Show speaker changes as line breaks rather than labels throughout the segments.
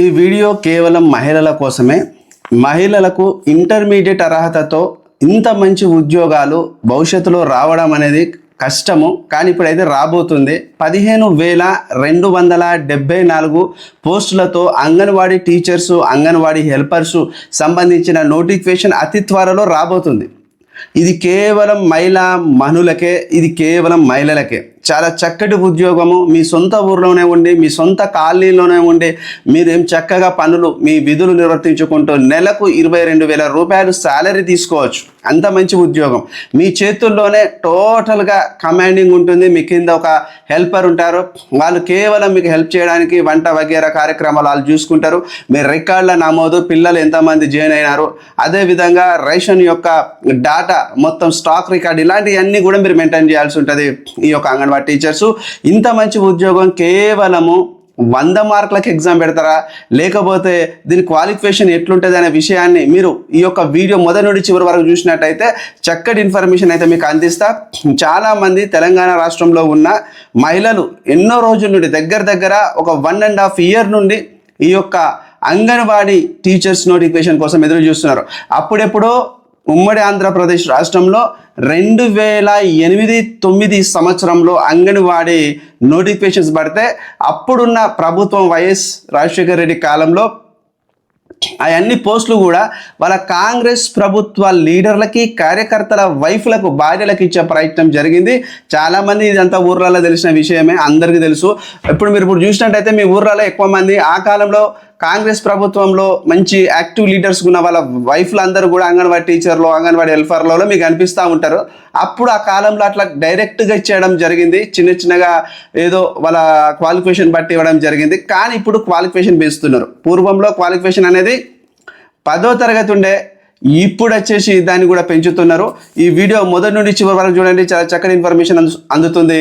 ఈ వీడియో కేవలం మహిళల కోసమే. మహిళలకు ఇంటర్మీడియట్ అర్హతతో ఇంత మంచి ఉద్యోగాలు భవిష్యత్తులో రావడం అనేది కష్టము. కానీ ఇప్పుడైతే రాబోతుంది. పదిహేను వేల రెండు వందల డెబ్బై నాలుగు పోస్టులతో అంగన్వాడీ టీచర్సు అంగన్వాడీ హెల్పర్సు సంబంధించిన నోటిఫికేషన్ అతి త్వరలో రాబోతుంది. ఇది కేవలం మహిళా మనులకే ఇది కేవలం మహిళలకే. చాలా చక్కటి ఉద్యోగము. మీ సొంత ఊర్లోనే ఉండి మీ సొంత కాలనీలోనే ఉండి మీరేం చక్కగా పనులు మీ విధులు నిర్వర్తించుకుంటూ నెలకు ఇరవై రెండు వేల రూపాయలు శాలరీ తీసుకోవచ్చు. అంత మంచి ఉద్యోగం. మీ చేతుల్లోనే టోటల్గా కమాండింగ్ ఉంటుంది. మీ కింద ఒక హెల్పర్ ఉంటారు. వాళ్ళు కేవలం మీకు హెల్ప్ చేయడానికి వంట వగేరా కార్యక్రమాలు వాళ్ళు చూసుకుంటారు. మీ రికార్డుల నమోదు. పిల్లలు ఎంతమంది జాయిన్ అయినారు. అదేవిధంగా రేషన్ యొక్క డాటా మొత్తం స్టాక్ రికార్డ్ ఇలాంటివన్నీ కూడా మీరు మెయింటైన్ చేయాల్సి ఉంటుంది. ఈ యొక్క అంగన్వాడీ టీచర్సు. ఇంత మంచి ఉద్యోగం కేవలము వంద మార్కులకు ఎగ్జామ్ పెడతారా? లేకపోతే దీని క్వాలిఫికేషన్ ఎట్లుంటుంది అనే విషయాన్ని మీరు ఈ యొక్క వీడియో మొదటి నుండి చివరి వరకు చూసినట్టయితే చక్కటి ఇన్ఫర్మేషన్ అయితే మీకు అందిస్తా. చాలామంది తెలంగాణ రాష్ట్రంలో ఉన్న మహిళలు ఎన్నో రోజుల నుండి దగ్గర దగ్గర ఒక వన్ అండ్ హాఫ్ ఇయర్ నుండి ఈ యొక్క అంగన్వాడీ టీచర్స్ నోటిఫికేషన్ కోసం ఎదురు చూస్తున్నారు. అప్పుడెప్పుడో ఉమ్మడి ఆంధ్రప్రదేశ్ రాష్ట్రంలో రెండు వేల ఎనిమిది తొమ్మిది సంవత్సరంలో అంగన్వాడీ నోటిఫికేషన్స్ పడితే అప్పుడున్న ప్రభుత్వం వైఎస్ రాజశేఖర రెడ్డి కాలంలో అవన్నీ పోస్టులు కూడా వాళ్ళ కాంగ్రెస్ ప్రభుత్వ లీడర్లకి కార్యకర్తల వైఫ్లకు భార్యలకు ఇచ్చే ప్రయత్నం జరిగింది. చాలామంది ఇదంతా ఊర్లలో తెలిసిన విషయమే అందరికీ తెలుసు. ఇప్పుడు మీరు ఇప్పుడు చూసినట్టయితే మీ ఊర్లలో ఎక్కువ మంది ఆ కాలంలో కాంగ్రెస్ ప్రభుత్వంలో మంచి యాక్టివ్ లీడర్స్ ఉన్న వాళ్ళ వైఫ్లు అందరూ కూడా అంగన్వాడీ టీచర్లు అంగన్వాడీ హెల్పర్లలో మీకు అనిపిస్తూ ఉంటారు. అప్పుడు ఆ కాలంలో అట్లా డైరెక్ట్గా ఇచ్చేయడం జరిగింది. చిన్న చిన్నగా ఏదో వాళ్ళ క్వాలిఫికేషన్ బట్టి ఇవ్వడం జరిగింది. కానీ ఇప్పుడు క్వాలిఫికేషన్ పెంచుతున్నారు. పూర్వంలో క్వాలిఫికేషన్ అనేది పదో తరగతి ఉండే ఇప్పుడు వచ్చేసి దాన్ని కూడా పెంచుతున్నారు. ఈ వీడియో మొదటి నుండి చివరి వరకు చూడండి. చాలా చక్కటి ఇన్ఫర్మేషన్ అందుతుంది.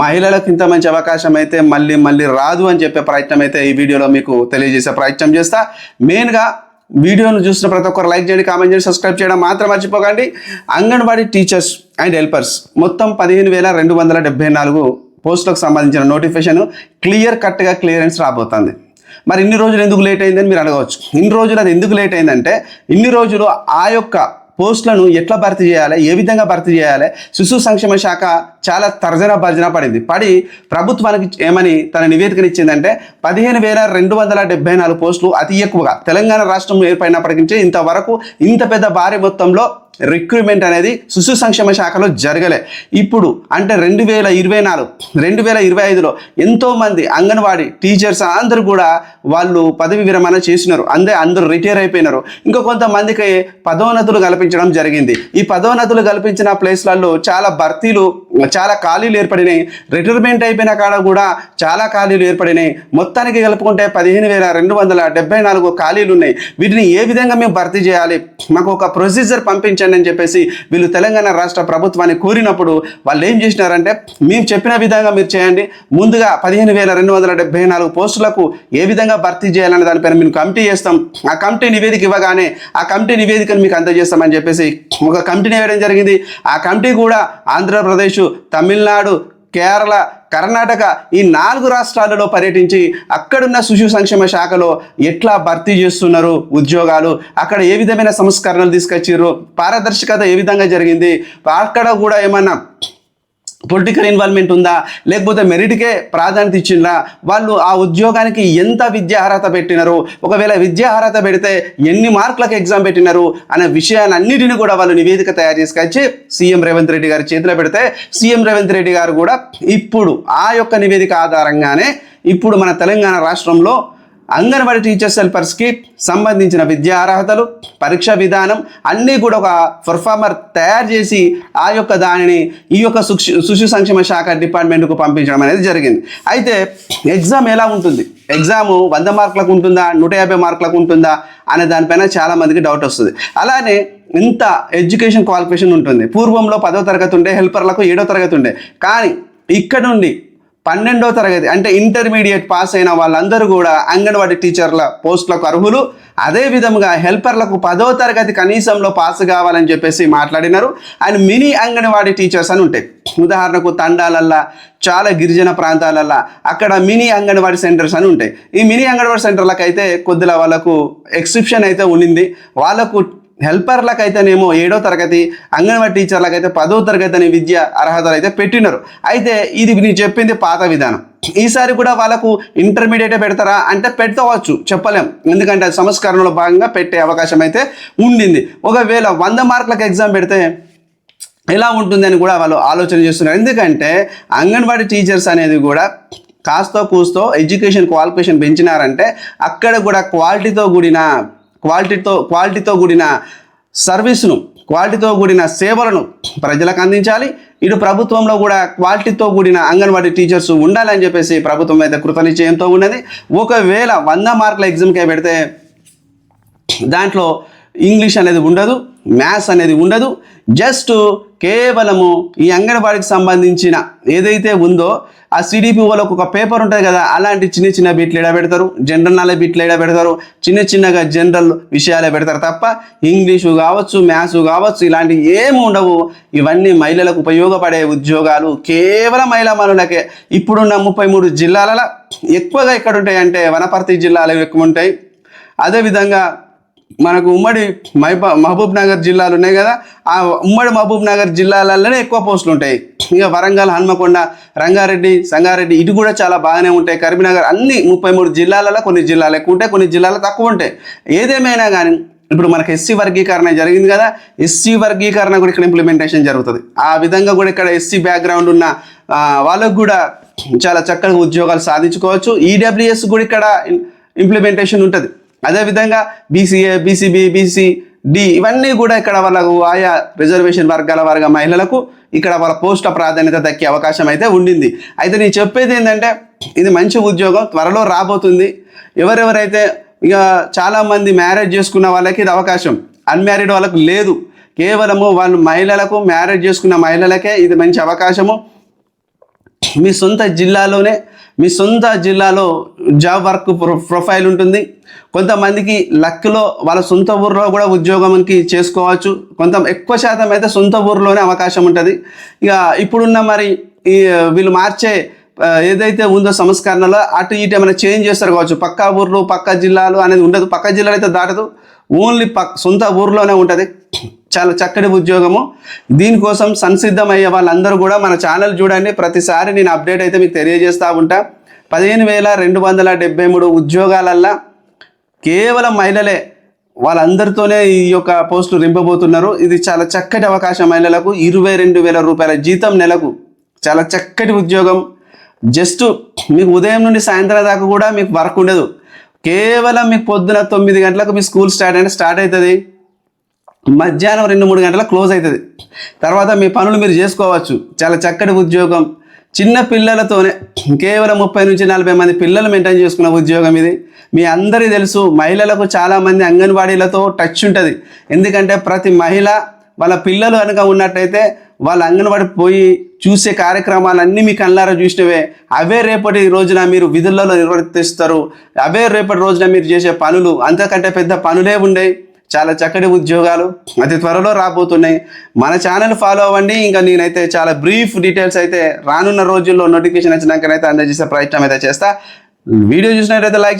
మహిళలకు ఇంత మంచి అవకాశం అయితే మళ్ళీ మళ్ళీ రాదు అని చెప్పే ప్రయత్నం అయితే ఈ వీడియోలో మీకు తెలియజేసే ప్రయత్నం చేస్తా. మెయిన్గా వీడియోను చూసిన ప్రతి ఒక్కరు లైక్ చేయండి కామెంట్ చేయండి సబ్స్క్రైబ్ చేయడం మాత్రం మర్చిపోకండి. అంగన్వాడీ టీచర్స్ అండ్ హెల్పర్స్ మొత్తం పదిహేను వేల రెండు వందల డెబ్బై నాలుగు పోస్టులకు సంబంధించిన నోటిఫికేషన్ క్లియర్ కట్గా క్లియరెన్స్ రాబోతుంది. మరి ఇన్ని రోజులు ఎందుకు లేట్ అయిందని మీరు అడగవచ్చు. ఇన్ని రోజులు అది ఎందుకు లేట్ అయిందంటే ఇన్ని రోజులు ఆ యొక్క పోస్టులను ఎట్లా భర్తీ చేయాలి ఏ విధంగా భర్తీ చేయాలి శిశు సంక్షేమ శాఖ చాలా తర్జన భర్జన పడింది. పడి ప్రభుత్వానికి ఏమని తన నివేదికను ఇచ్చిందంటే పదిహేను వేల రెండు వందల డెబ్బై నాలుగు పోస్టులు అతి ఎక్కువగా తెలంగాణ రాష్ట్రం ఏర్పడినప్పటి నుంచి ఇంతవరకు ఇంత పెద్ద భారీ మొత్తంలో రిక్రూట్మెంట్ అనేది శిశు సంక్షేమ శాఖలో జరగలే. ఇప్పుడు అంటే రెండు వేల ఇరవై నాలుగు రెండు వేల ఇరవై ఐదులో ఎంతోమంది అంగన్వాడీ టీచర్స్ అందరూ కూడా వాళ్ళు పదవి విరమణ చేసినారు. అందే అందరూ రిటైర్ అయిపోయినారు. ఇంకా కొంతమందికి పదోన్నతులు కల్పించడం జరిగింది. ఈ పదోన్నతులు కల్పించిన ప్లేస్లలో చాలా భర్తీలు చాలా ఖాళీలు ఏర్పడినాయి. రిటైర్మెంట్ అయిపోయిన కాడ కూడా చాలా ఖాళీలు ఏర్పడినాయి. మొత్తానికి కలుపుకుంటే పదిహేను వేల రెండు వందల డెబ్బై నాలుగు ఖాళీలు ఉన్నాయి. వీటిని ఏ విధంగా మేము భర్తీ చేయాలి? మాకు ఒక ప్రొసీజర్ పంపించండి అని చెప్పేసి వీళ్ళు తెలంగాణ రాష్ట్ర ప్రభుత్వాన్ని కోరినప్పుడు వాళ్ళు ఏం చేసినారంటే మేము చెప్పిన విధంగా మీరు చేయండి ముందుగా పదిహేను వేల రెండు వందల డెబ్బై నాలుగు పోస్టులకు ఏ విధంగా భర్తీ చేయాలనే దానిపైన మేము కమిటీ చేస్తాం. ఆ కమిటీ నివేదిక ఇవ్వగానే ఆ కమిటీ నివేదికను మీకు అందజేస్తామని చెప్పేసి ఒక కమిటీని వేయడం జరిగింది. ఆ కమిటీ కూడా ఆంధ్రప్రదేశ్ తమిళనాడు కేరళ కర్ణాటక ఈ నాలుగు రాష్ట్రాలలో పర్యటించి అక్కడున్న శిశు సంక్షేమ శాఖలో ఎట్లా భర్తీ చేస్తున్నారు ఉద్యోగాలు? అక్కడ ఏ విధమైన సంస్కరణలు తీసుకొచ్చారు పారదర్శకత ఏ విధంగా జరిగింది? అక్కడ కూడా ఏమన్నా పొలిటికల్ ఇన్వాల్వ్మెంట్ ఉందా? లేకపోతే మెరిట్కే ప్రాధాన్యత ఇచ్చిండ్రా? వాళ్ళు ఆ ఉద్యోగానికి ఎంత విద్యా అర్హత పెట్టినారు? ఒకవేళ విద్యా అర్హత పెడితే ఎన్ని మార్కులకు ఎగ్జామ్ పెట్టినారు? అనే విషయాలన్నిటిని కూడా వాళ్ళు నివేదిక తయారు చేసుకొచ్చి సీఎం రేవంత్ రెడ్డి గారి చేతిలో పెడితే సీఎం రేవంత్ రెడ్డి గారు కూడా ఇప్పుడు ఆ యొక్క నివేదిక ఆధారంగానే ఇప్పుడు మన తెలంగాణ రాష్ట్రంలో అంగన్వాడీ టీచర్స్ హెల్పర్స్కి సంబంధించిన విద్యా అర్హతలు పరీక్ష విధానం అన్నీ కూడా ఒక పర్ఫార్మర్ తయారు చేసి ఆ యొక్క దానిని ఈ యొక్క శిశు సంక్షేమ శాఖ డిపార్ట్మెంట్కు పంపించడం అనేది జరిగింది. అయితే ఎగ్జామ్ ఎలా ఉంటుంది? ఎగ్జామ్ వంద మార్కులకు ఉంటుందా? నూట యాభై మార్కులకు ఉంటుందా? అనే దానిపైన చాలామందికి డౌట్ వస్తుంది. అలానే ఇంత ఎడ్యుకేషన్ క్వాలిఫికేషన్ ఉంటుంది. పూర్వంలో పదో తరగతి ఉండే హెల్పర్లకు ఏడో తరగతి ఉండే. కానీ ఇక్కడ నుండి పన్నెండో తరగతి అంటే ఇంటర్మీడియట్ పాస్ అయిన వాళ్ళందరూ కూడా అంగన్వాడీ టీచర్ల పోస్టులకు అర్హులు. అదేవిధంగా హెల్పర్లకు పదో తరగతి కనీసంలో పాస్ కావాలని చెప్పేసి మాట్లాడినారు. అండ్ మినీ అంగన్వాడీ టీచర్స్ అని ఉంటాయి. ఉదాహరణకు తండాలల్లా చాలా గిరిజన ప్రాంతాలల్లా అక్కడ మినీ అంగన్వాడీ సెంటర్స్ అని ఉంటాయి. ఈ మినీ అంగన్వాడీ సెంటర్లకు అయితే కొద్దిగా వాళ్ళకు ఎక్సెప్షన్ అయితే ఉండింది. వాళ్ళకు హెల్పర్లకు అయితేనేమో ఏడో తరగతి అంగన్వాడీ టీచర్లకు అయితే పదో తరగతి అనే విద్య అర్హతలు అయితే పెట్టినారు. అయితే ఇది నేను చెప్పింది పాత విధానం. ఈసారి కూడా వాళ్ళకు ఇంటర్మీడియట్ పెడతారా అంటే పెట్టవచ్చు చెప్పలేం. ఎందుకంటే అది సంస్కరణలో భాగంగా పెట్టే అవకాశం అయితే ఉండింది. ఒకవేళ వంద మార్కులకు ఎగ్జామ్ పెడితే ఎలా ఉంటుందని కూడా వాళ్ళు ఆలోచన చేస్తున్నారు. ఎందుకంటే అంగన్వాడీ టీచర్స్ అనేది కూడా కాస్తో కూస్తో ఎడ్యుకేషన్ క్వాలిఫికేషన్ పెంచినారంటే అక్కడ కూడా క్వాలిటీతో కూడిన క్వాలిటీతో క్వాలిటీతో కూడిన సర్వీస్ను క్వాలిటీతో కూడిన సేవలను ప్రజలకు అందించాలి. ఇటు ప్రభుత్వంలో కూడా క్వాలిటీతో కూడిన అంగన్వాడీ టీచర్స్ ఉండాలని చెప్పేసి ప్రభుత్వం అయితే కృతనిశ్చయంతో ఉన్నది. ఒకవేళ వంద మార్కుల ఎగ్జామ్కే పెడితే దాంట్లో ఇంగ్లీష్ అనేది ఉండదు మ్యాథ్స్ అనేది ఉండదు. జస్ట్ కేవలము ఈ అంగన్వాడికి సంబంధించిన ఏదైతే ఉందో ఆ సిడిపి వాళ్ళకు ఒక పేపర్ ఉంటుంది కదా అలాంటి చిన్న చిన్న బిట్లు ఎడ పెడతారు? జనరల్ నాలెడ్జ్ బిట్లు ఎడ పెడతారు? చిన్న చిన్నగా జనరల్ విషయాలే పెడతారు తప్ప ఇంగ్లీషు కావచ్చు మ్యాథ్స్ కావచ్చు ఇలాంటివి ఏమి ఉండవు. ఇవన్నీ మహిళలకు ఉపయోగపడే ఉద్యోగాలు కేవలం మహిళా మనులకే. ఇప్పుడున్న ముప్పై మూడు జిల్లాలలో ఎక్కువగా ఎక్కడ ఉంటాయంటే వనపర్తి జిల్లాలో ఎక్కువ ఉంటాయి. అదేవిధంగా మనకు ఉమ్మడి మైబా మహబూబ్ నగర్ జిల్లాలు ఉన్నాయి కదా ఆ ఉమ్మడి మహబూబ్ నగర్ జిల్లాలలోనే ఎక్కువ పోస్టులు ఉంటాయి. ఇక వరంగల్ హన్మకొండ రంగారెడ్డి సంగారెడ్డి ఇటు కూడా చాలా బాగానే ఉంటాయి. కరీంనగర్ అన్ని ముప్పై మూడు జిల్లాలలో కొన్ని జిల్లాలు ఎక్కువ ఉంటాయి కొన్ని జిల్లాలు తక్కువ ఉంటాయి. ఏదేమైనా కానీ ఇప్పుడు మనకు ఎస్సీ వర్గీకరణ జరిగింది కదా ఎస్సీ వర్గీకరణ కూడా ఇక్కడ ఇంప్లిమెంటేషన్ జరుగుతుంది. ఆ విధంగా కూడా ఇక్కడ ఎస్సీ బ్యాక్గ్రౌండ్ ఉన్న వాళ్ళకు కూడా చాలా చక్కగా ఉద్యోగాలు సాధించుకోవచ్చు. ఈడబ్ల్యూఎస్ కూడా ఇక్కడ ఇంప్లిమెంటేషన్ ఉంటుంది. అదేవిధంగా బీసీఏ బీసీబీ బీసీ డి ఇవన్నీ కూడా ఇక్కడ వాళ్ళకు ఆయా రిజర్వేషన్ వర్గాల వర్గ మహిళలకు ఇక్కడ వాళ్ళ పోస్టుల ప్రాధాన్యత దక్కే అవకాశం అయితే ఉండింది. అయితే నేను చెప్పేది ఏంటంటే ఇది మంచి ఉద్యోగం త్వరలో రాబోతుంది. ఎవరెవరైతే ఇక చాలామంది మ్యారేజ్ చేసుకున్న వాళ్ళకి ఇది అవకాశం. అన్మ్యారీడ్ వాళ్ళకు లేదు. కేవలము వాళ్ళు మహిళలకు మ్యారేజ్ చేసుకున్న మహిళలకే ఇది మంచి అవకాశము. మీ సొంత జిల్లాలోనే మీ సొంత జిల్లాలో జాబ్ వర్క్ ప్రొ ప్రొఫైల్ ఉంటుంది. కొంతమందికి లక్లో వాళ్ళ సొంత ఊర్లో కూడా ఉద్యోగంకి చేసుకోవచ్చు. కొంత ఎక్కువ శాతం అయితే సొంత ఊర్లోనే అవకాశం ఉంటుంది. ఇక ఇప్పుడున్న మరి ఈ వీళ్ళు మార్చే ఏదైతే ఉందో సంస్కరణలో అటు ఇటు ఏమైనా చేంజ్ చేస్తారు కావచ్చు. పక్క ఊర్లు పక్క జిల్లాలు అనేది ఉండదు. పక్క జిల్లాలు అయితే దాటదు. ఓన్లీ పక్ సొంత ఊర్లోనే ఉంటుంది. చాలా చక్కటి ఉద్యోగము. దీనికోసం సంసిద్ధమయ్యే వాళ్ళందరూ కూడా మన ఛానల్ చూడండి. ప్రతిసారి నేను అప్డేట్ అయితే మీకు తెలియజేస్తూ ఉంటా. పదిహేను వేల రెండు వందల డెబ్బై మూడు ఉద్యోగాలల్లా కేవలం మహిళలే వాళ్ళందరితోనే ఈ యొక్క పోస్టులు రింపబోతున్నారు. ఇది చాలా చక్కటి అవకాశం మహిళలకు. ఇరవై రెండు వేల రూపాయల జీతం నెలకు. చాలా చక్కటి ఉద్యోగం. జస్ట్ మీకు ఉదయం నుండి సాయంత్రం దాకా కూడా మీకు వర్క్ ఉండదు. కేవలం మీకు పొద్దున తొమ్మిది గంటలకు మీ స్కూల్ స్టార్ట్ అంటే స్టార్ట్ అవుతుంది. మధ్యాహ్నం రెండు మూడు గంటల క్లోజ్ అవుతుంది. తర్వాత మీ పనులు మీరు చేసుకోవచ్చు. చాలా చక్కటి ఉద్యోగం. చిన్న పిల్లలతోనే కేవలం ముప్పై నుంచి నలభై మంది పిల్లలు మెయింటైన్ చేసుకున్న ఉద్యోగం ఇది. మీ అందరికీ తెలుసు మహిళలకు చాలామంది అంగన్వాడీలతో టచ్ ఉంటుంది. ఎందుకంటే ప్రతి మహిళ వాళ్ళ పిల్లలు కనుక ఉన్నట్టయితే వాళ్ళ అంగన్వాడి పోయి చూసే కార్యక్రమాలన్నీ మీ కళ్ళారా చూసినవే. అవే రేపటి రోజున మీరు విధులలో నిర్వర్తిస్తారు. అవే రేపటి రోజున మీరు చేసే పనులు. అంతకంటే పెద్ద పనులే ఉండేవి. చాలా చక్కటి ఉద్యోగాలు అతి త్వరలో రాబోతున్నాయి. మన ఛానల్ ఫాలో అవ్వండి. ఇంకా నేనైతే చాలా బ్రీఫ్ డీటెయిల్స్ అయితే రానున్న రోజుల్లో నోటిఫికేషన్ వచ్చినాకనైతే అందజేసే ప్రయత్నం అయితే చేస్తా. వీడియో చూసినట్టయితే లైక్